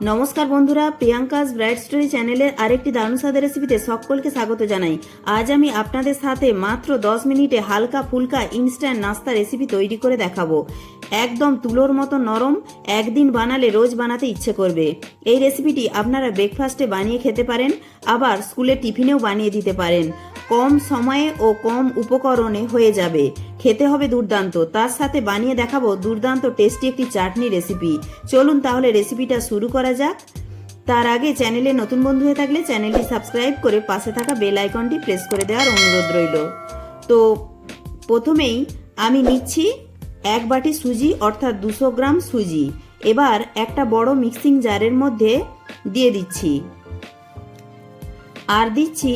নমস্কার বন্ধুরা, Priyanka's bright story চ্যানেলের আরেকটি দারুণ স্বাদের রেসিপিতে সকলকে স্বাগত জানাই। আজ আমি আপনাদের সাথে মাত্র 10 মিনিটে হালকা ফুলকা ইনস্ট্যান্ট নাস্তা রেসিপি তৈরি করে দেখাবো। একদম তুলোর মতো নরম, একদিন বানালে রোজ বানাতে ইচ্ছে করবে। এই রেসিপিটি আপনারা ব্রেকফাস্টে বানিয়ে খেতে পারেন, আবার স্কুলে টিফিনেও বানিয়ে দিতে পারেন। কম সময়ে ও কম উপকরণে হয়ে যাবে। খেতে হবে দুর্দান্ত। তার সাথে বানিয়ে দেখাবো দুর্দান্ত টেস্টি একটি চাটনি রেসিপি। চলুন তাহলে রেসিপিটা শুরু করা যাক। তার আগে চ্যানেলে নতুন বন্ধু হয়ে থাকলে চ্যানেলটি সাবস্ক্রাইব করে পাশে থাকা বেল আইকনটি প্রেস করে দেওয়ার অনুরোধ রইল। তো প্রথমেই আমি নিচ্ছি এক বাটি সুজি, অর্থাৎ দুশো গ্রাম সুজি। এবার একটা বড় মিক্সিং জারের মধ্যে দিয়ে দিচ্ছি। আর দিচ্ছি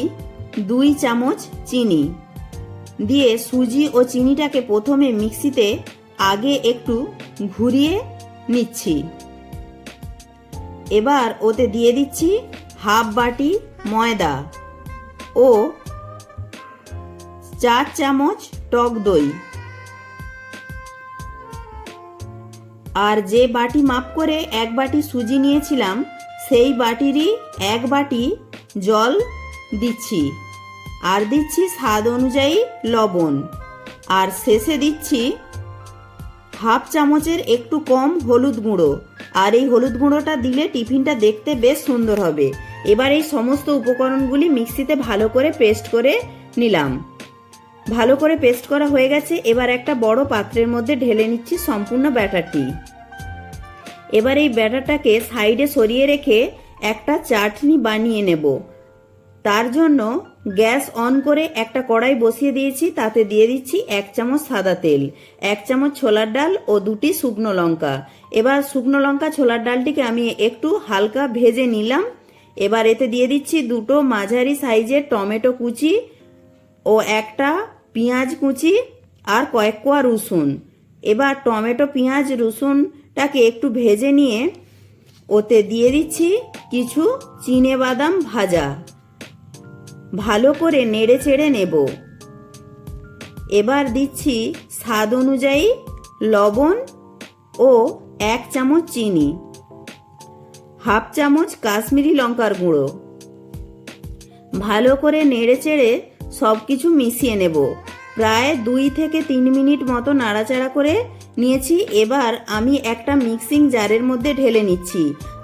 দুই চামচ চিনি। দিয়ে সুজি ও চিনিটাকে প্রথমে মিক্সিতে আগে একটু ঘুরিয়ে নিচ্ছি। এবার ওতে দিয়ে দিচ্ছি হাফ বাটি ময়দা ও চার চামচ টক দই। আর যে বাটি মাপ করে এক বাটি সুজি নিয়েছিলাম, সেই বাটিরই এক বাটি জল দিচ্ছি। আর দিচ্ছি স্বাদ অনুযায়ী লবণ। আর শেষে দিচ্ছি হাফ চামচের একটু কম হলুদ গুঁড়ো। আর এই হলুদ গুঁড়োটা দিলে টিফিনটা দেখতে বেশ সুন্দর হবে। এবার এই সমস্ত উপকরণগুলি মিক্সিতে ভালো করে পেস্ট করে নিলাম। ভালো করে পেস্ট করা হয়ে গেছে। এবার একটা বড় পাত্রের মধ্যে ঢেলে নিচ্ছি সম্পূর্ণ ব্যাটারটি। এবার এই ব্যাটারটাকে সাইডে সরিয়ে রেখে একটা চাটনি বানিয়ে নেব। তার জন্য গ্যাস অন করে একটা কড়াই বসিয়ে দিয়েছি, তাতে দিয়ে দিচ্ছি এক চামচ সাদা তেল, এক চামচ ছোলার ডাল ও দুটি শুকনো লঙ্কা। এবার শুকনো লঙ্কা, ছোলার ডালটিকে আমি একটু হালকা ভেজে নিলাম। এবার এতে দিয়ে দিচ্ছি দুটো মাঝারি সাইজের টমেটো কুচি ও একটা পেঁয়াজ কুচি আর কয়েক কোয়া রসুন। এবার টমেটো, পেঁয়াজ, রসুনটাকে একটু ভেজে নিয়ে ওতে দিয়ে দিচ্ছি কিছু চিনে বাদাম ভাজা। ভালো করে নেড়ে চেড়ে নেব। এবার দিচ্ছি স্বাদ অনুযায়ী লবণ ও এক চামচ চিনি, হাফ চামচ কাশ্মীরি লঙ্কার গুঁড়ো। ভালো করে নেড়ে চেড়ে সব কিছু মিশিয়ে নেব। প্রায় দুই থেকে তিন মিনিট মতো নাড়াচাড়া করে নিয়েছি, এবার আমি একটা মিক্সিং জারের মধ্যে ঢেলে নিচ্ছি।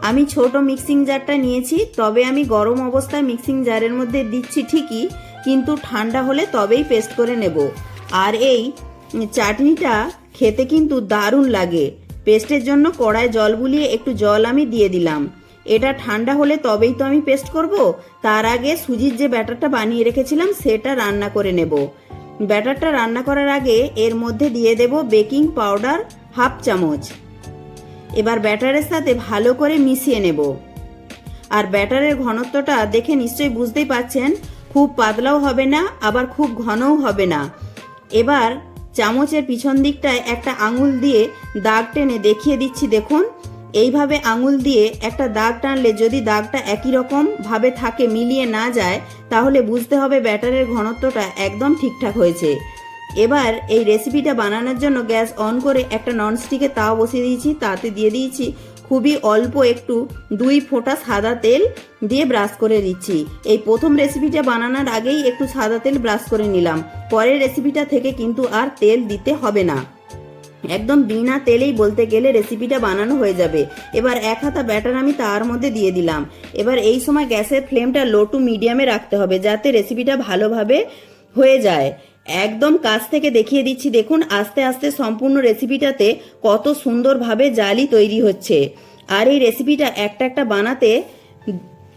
আমি ছোট মিক্সিং জারটা নিয়েছি, তবে আমি গরম অবস্থায় মিক্সিং জারের মধ্যে দিচ্ছি ঠিকই, কিন্তু ঠান্ডা হলে তবেই পেস্ট করে নেব। আর এই চাটনিটা খেতে কিন্তু দারুণ লাগে। পেস্টের জন্য কড়ায় জল বুলিয়ে একটু জল আমি দিয়ে দিলাম। এটা ঠান্ডা হলে তবেই তো আমি পেস্ট করব। তার আগে সুজির যে ব্যাটারটা বানিয়ে রেখেছিলাম, সেটা রান্না করে নেব। ব্যাটারটা রান্না করার আগে এর মধ্যে দিয়ে দেব বেকিং পাউডার হাফ চামচ। এবার ব্যাটারের সাথে ভালো করে মিশিয়ে নেব। আর ব্যাটারের ঘনত্বটা দেখে নিশ্চয়ই বুঝতেই পাচ্ছেন খুব পাতলাও হবে না, আবার খুব ঘনও হবে না। এবার চামচের পিছন দিকটায় একটা আঙুল দিয়ে দাগ টেনে দেখিয়ে দিচ্ছি, দেখুন। এইভাবে আঙুল দিয়ে একটা দাগ টানলে যদি দাগটা একই রকম ভাবে থাকে, মিলিয়ে না যায় তাহলে বুঝতে হবে ব্যাটারের ঘনত্বটা একদম ঠিকঠাক হয়েছে। এবার এই রেসিপিটা বানানোর জন্য গ্যাস অন করে একটা ননস্টিকের তাও বসিয়ে দিয়েছি, তাতে দিয়ে দিয়েছি খুবই অল্প একটু দুই ফোঁটা সাদা তেল দিয়ে ব্রাশ করে দিচ্ছি। এই প্রথম রেসিপিটা বানানোর আগেই একটু সাদা তেল ব্রাশ করে নিলাম। পরের রেসিপিটা থেকে কিন্তু আর তেল দিতে হবে না। একদম বিনা তেলেই বলতে গেলে রেসিপিটা বানানো হয়ে যাবে। এবার এক হাতা ব্যাটার আমি তার মধ্যে দিয়ে দিলাম। এবার এই সময় গ্যাসের ফ্লেমটা লো টু মিডিয়ামে রাখতে হবে যাতে রেসিপিটা ভালোভাবে হয়ে যায়। একদম কাছ থেকে দেখিয়ে দিচ্ছি, দেখুন আস্তে আস্তে সম্পূর্ণ রেসিপিটাতে কত সুন্দরভাবে জালি তৈরি হচ্ছে। আর এই রেসিপিটা একটা একটা বানাতে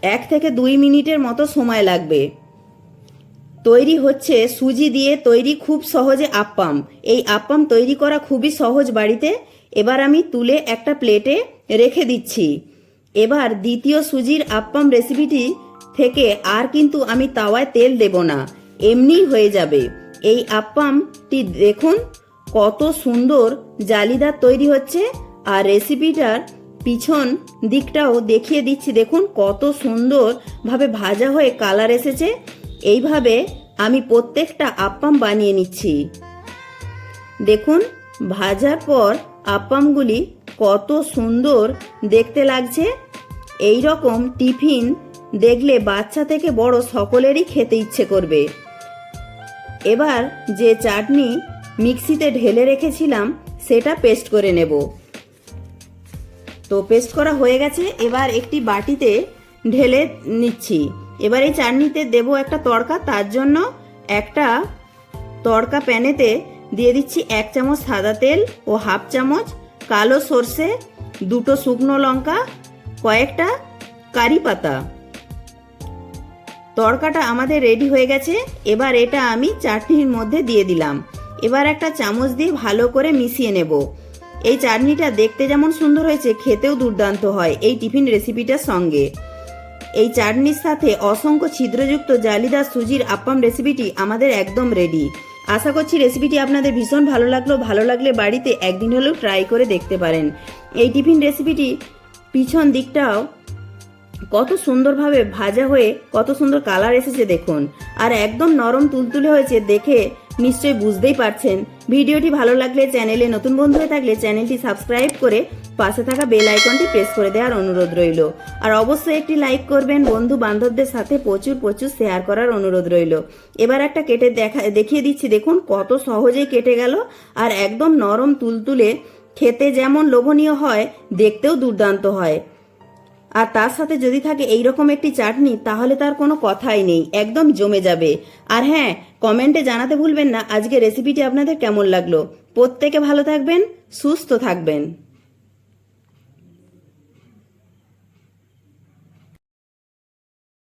এক থেকে দুই মিনিটের মতো সময় লাগবে। তৈরি হচ্ছে সুজি দিয়ে তৈরি খুব সহজে আপ্পাম। এই আপ্পাম তৈরি করা খুবই সহজ বাড়িতে। এবার আমি তুলে একটা প্লেটে রেখে দিচ্ছি। এবার দ্বিতীয় সুজির আপ্পাম রেসিপিটি থেকে আর কিন্তু আমি তাওয়ায় তেল দেব না। এমনি হয়ে যাবে। এই আপ্পামটি দেখুন, কত সুন্দর জালিদার তৈরি হচ্ছে। আর রেসিপিটার পিছন দিকটাও দেখিয়ে দিচ্ছি। দেখুন, কত সুন্দরভাবে ভাজা হয়ে কালার এসেছে। এইভাবে আমি প্রত্যেকটা আপ্পাম বানিয়ে নিচ্ছি। দেখুন, ভাজার পর আপ্পামগুলি কত সুন্দর দেখতে লাগছে। এই রকম টিফিন দেখলে বাচ্চা থেকে বড় সকলেরই খেতে ইচ্ছে করবে। এবার যে চাটনি মিক্সিতে ঢেলে রেখেছিলাম, সেটা পেস্ট করে নেব। তো পেস্ট করা হয়ে গেছে, এবার একটি বাটিতে ঢেলে নিচ্ছি। এবার এই চাটনিতে দেব একটা তড়কা, তার জন্য একটা তড়কা প্যানেতে দিয়ে দিচ্ছি এক চামচ সাদা তেল ও হাফ চামচ কালো সর্ষে, দুটো শুকনো লঙ্কা, কয়েকটা কারি পাতা। তড়কাটা আমাদের রেডি হয়ে গেছে, এবার এটা আমি চাটনির মধ্যে দিয়ে দিলাম। এবার একটা চামচ দিয়ে ভালো করে মিশিয়ে নেব। এই চাটনিটা দেখতে যেমন সুন্দর হয়েছে, খেতেও দুর্দান্ত হয় এই টিফিন রেসিপিটার সঙ্গে। এই চাটনির সাথে অসংখ্য ছিদ্রযুক্ত জালিদার সুজির আপ্পাম রেসিপিটি আমাদের একদম রেডি আশা করছি রেসিপিটি আপনাদের ভীষণ ভালো লাগল। ভালো লাগলে বাড়িতে একদিন হলেও ট্রাই করে দেখতে পারেন। এই টিফিন রেসিপিটি পিছন দিকটাও কত সুন্দরভাবে ভাজা হয়ে কত সুন্দর কালার এসেছে দেখুন। আর একদম নরম তুলতুলে হয়েছে দেখে নিশ্চয়ই বুঝতেই পারছেন। ভিডিওটি ভালো লাগলে চ্যানেলে নতুন বন্ধু হয়ে থাকলে চ্যানেলটি সাবস্ক্রাইব করে পাশে থাকা বেল আইকনটি প্রেস করে দেওয়ার অনুরোধ রইল। আর অবশ্যই একটি লাইক করবেন, বন্ধু বান্ধবদের সাথে প্রচুর প্রচুর শেয়ার করার অনুরোধ রইল। এবার একটা কেটে দেখা, দেখিয়ে দিচ্ছি, দেখুন কত সহজেই কেটে গেল। আর একদম নরম তুলতুলে, খেতে যেমন লোভনীয় হয়, দেখতেও দুর্দান্ত হয়। আর তার সাথে যদি থাকে এই রকম একটি চাটনি, তাহলে তার কোনো কথাই নেই, একদম জমে যাবে। আর হ্যাঁ কমেন্টে জানাতে ভুলবেন না আজকে রেসিপিটি আপনাদের কেমন লাগল। প্রত্যেকে ভালো থাকবেন, সুস্থ থাকবেন।